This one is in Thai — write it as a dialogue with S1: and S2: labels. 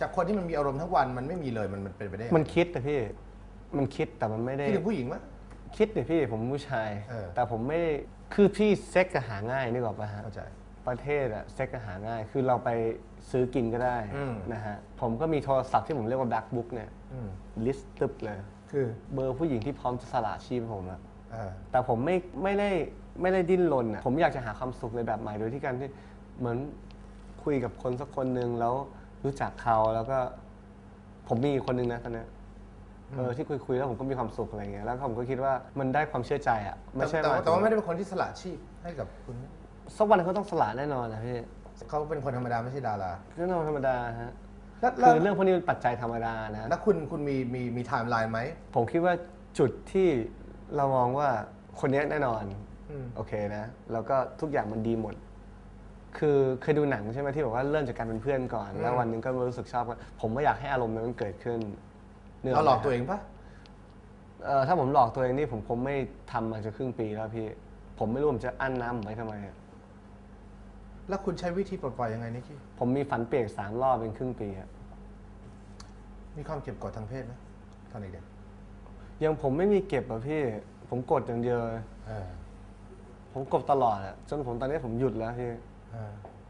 S1: จากคนที่มันมีอารมณ์ทั้งวันมันไม่มีเลยมันมันเป็นไปได้ยังไง
S2: มันคิดแต่พี่มันคิดแต่มันไม่ได้
S1: พี่เป็นผู้หญิงมั้ย
S2: คิดแต่พี่ผมผู้ชาย
S1: เออ
S2: แต่ผมไม่ได้คือพี่เซ็กก็หาง่ายนึกออกปะฮะ
S1: เข้าใจ
S2: ประเทศอะเซ็กก็หาง่าย คือเราไปซื้อกินก็ได้
S1: อืม
S2: นะฮะผมก็มีโทรศัพท์ที่ผมเรียกว่า black book เนี่ย
S1: อืม
S2: ลิสต์ตึบเลย
S1: คือ
S2: เบอร์ผู้หญิงที่พร้อมจะสละชีพให้ผมอะ
S1: เออ
S2: แต่ผมไม่ไม่ได้ไม่ได้ดิ้นรนอะผมอยากจะหาความสุขในแบบใหม่โดยที่การที่เหมือนคุยกับคนสักคนหนึ่งแล้ว รู้จักเขาแล้วก็ ผมมีอีกคนหนึ่งนะตอนเนี้ยเออที่คุยคุยๆแล้วผมก็มีความสุขอะไรเงี้ยแล้วผมก็คิดว่ามันได้ความเชื่อใจอะไม่ใช่
S1: แต่
S2: ว่า
S1: ว่าแต่ว่าไม่ได้เป็นคนที่สละชีพให้กับคุณ
S2: สักวันเขาต้องสละแน่นอนนะพี่
S1: เขาเป็นคนธรรมดาไม่ใช่ดารา
S2: แน่นอนธรรมดาฮะ
S1: แล้วแล้ว
S2: คือเรื่องพวกนี้เป็นปัจจัยธรรมดานะ
S1: แล้วคุณคุณมีมีมีไทม์ไลน์ไหม
S2: ผมคิดว่าจุดที่เรามองว่าคนนี้แน่นอน
S1: อืม
S2: โอเคนะ แล้วก็ทุกอย่างมันดีหมด คือเคยดูหนังใช่ไหมที่บอกว่าเริ่มจากการเป็นเพื่อนก่อน แล้ววันหนึงก็รู้สึกชอบกันผมไม่อยากให้อารมณ์นั้นมันเกิดขึ้นนึ
S1: เราหลอก
S2: ไหม
S1: ตัวเองปะ
S2: เออถ้าผมหลอกตัวเองนี่ผมคงไม่ทำมาจะครึ่งปีแล้วพี่ ผมไม่รู้ผมจะอั้นน้ำผมไว้ทำไมอะ
S1: แล้วคุณใช้วิธีปลดปล่อยยังไงนิกกี้
S2: ผมมีฝันเปียกสามรอบเป็นครึ่งปีอะ
S1: มีความเก็บกดทางเพศไหมตอนเด็ก
S2: ยังผมไม่มีเก็บอะพี่ ผมกดอย่างเดียวเลย
S1: ๆเออ
S2: ผมกดตลอดอะจนผมตอนนี้ผมหยุดแล้วพี่
S1: 嗯。